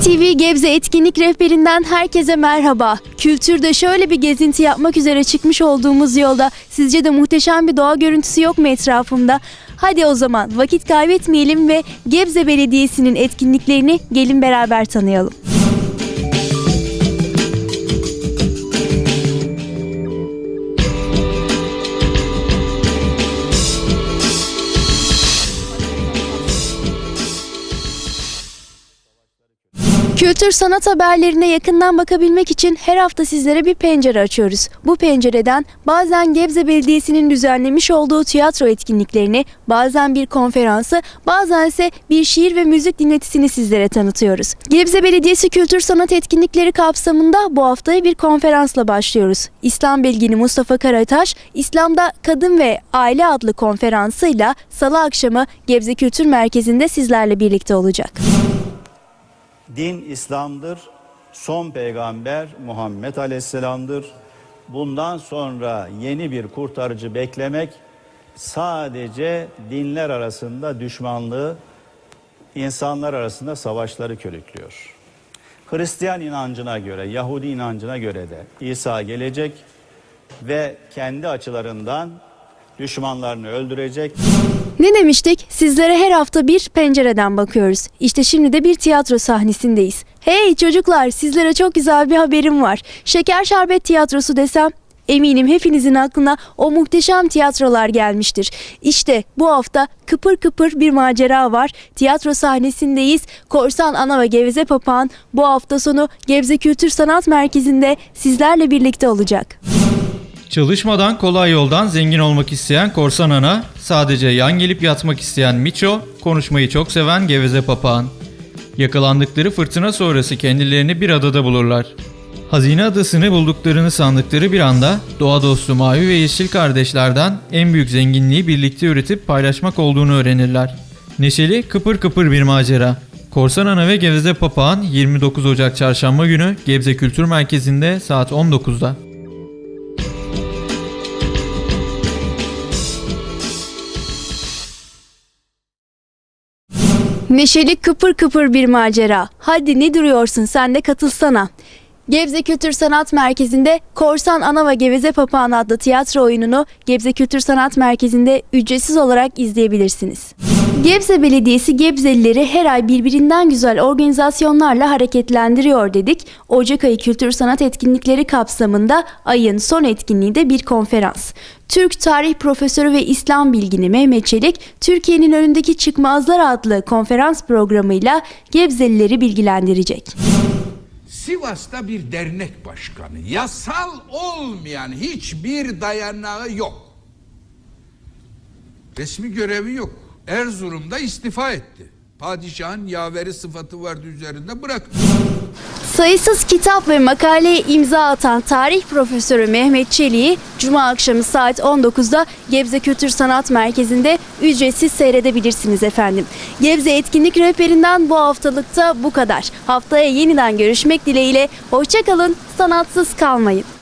TV Gebze etkinlik rehberinden herkese merhaba. Kültürde şöyle bir gezinti yapmak üzere çıkmış olduğumuz yolda sizce de muhteşem bir doğa görüntüsü yok mu etrafımda? Hadi o zaman vakit kaybetmeyelim ve Gebze Belediyesi'nin etkinliklerini gelin beraber tanıyalım. Kültür sanat haberlerine yakından bakabilmek için her hafta sizlere bir pencere açıyoruz. Bu pencereden bazen Gebze Belediyesi'nin düzenlemiş olduğu tiyatro etkinliklerini, bazen bir konferansı, bazen ise bir şiir ve müzik dinletisini sizlere tanıtıyoruz. Gebze Belediyesi Kültür Sanat Etkinlikleri kapsamında bu haftaya bir konferansla başlıyoruz. İslam bilgini Mustafa Karataş, İslam'da Kadın ve Aile adlı konferansıyla Salı akşamı Gebze Kültür Merkezi'nde sizlerle birlikte olacak. Din İslam'dır. Son peygamber Muhammed Aleyhisselam'dır. Bundan sonra yeni bir kurtarıcı beklemek sadece dinler arasında düşmanlığı, insanlar arasında savaşları körüklüyor. Hristiyan inancına göre, Yahudi inancına göre de İsa gelecek ve kendi açılarından düşmanlarını öldürecek, Ne demiştik? Sizlere her hafta bir pencereden bakıyoruz. İşte şimdi de bir tiyatro sahnesindeyiz. Hey çocuklar sizlere çok güzel bir haberim var. Şeker Şerbet Tiyatrosu desem Eminim hepinizin aklına o muhteşem tiyatrolar gelmiştir. İşte bu hafta kıpır kıpır bir macera var. Tiyatro sahnesindeyiz. Korsan Ana ve Geveze Papağan bu hafta sonu Gebze Kültür Sanat Merkezi'nde sizlerle birlikte olacak. Çalışmadan kolay yoldan zengin olmak isteyen korsan ana, sadece yan gelip yatmak isteyen Miço, konuşmayı çok seven geveze papağan. Yakalandıkları fırtına sonrası kendilerini bir adada bulurlar. Hazine adasını bulduklarını sandıkları bir anda doğa dostu Mavi ve Yeşil kardeşlerden en büyük zenginliği birlikte üretip paylaşmak olduğunu öğrenirler. Neşeli, kıpır kıpır bir macera. Korsan Ana ve Geveze Papağan 29 Ocak Çarşamba günü Gebze Kültür Merkezi'nde saat 19'da. Neşeli kıpır kıpır bir macera. Hadi ne duruyorsun sen de katılsana. Gebze Kültür Sanat Merkezi'nde Korsan Ana ve Geveze Papağan adlı tiyatro oyununu Gebze Kültür Sanat Merkezi'nde ücretsiz olarak izleyebilirsiniz. Gebze Belediyesi Gebzelileri her ay birbirinden güzel organizasyonlarla hareketlendiriyor dedik. Ocak ayı kültür sanat etkinlikleri kapsamında ayın son etkinliği de bir konferans. Türk Tarih Profesörü ve İslam Bilgini Mehmet Çelik, Türkiye'nin önündeki çıkmazlar adlı konferans programıyla Gebzelileri bilgilendirecek. Sivas'ta bir dernek başkanı. Yasal olmayan hiçbir dayanağı yok. Resmi görevi yok. Erzurum'da istifa etti. Padişahın yaveri sıfatı vardı üzerinde bıraktı. Sayısız kitap ve makaleye imza atan tarih profesörü Mehmet Çelik'i Cuma akşamı saat 19'da Gebze Kültür Sanat Merkezi'nde ücretsiz seyredebilirsiniz efendim. Gebze Etkinlik Rehberinden bu haftalıkta bu kadar. Haftaya yeniden görüşmek dileğiyle. Hoşçakalın, sanatsız kalmayın.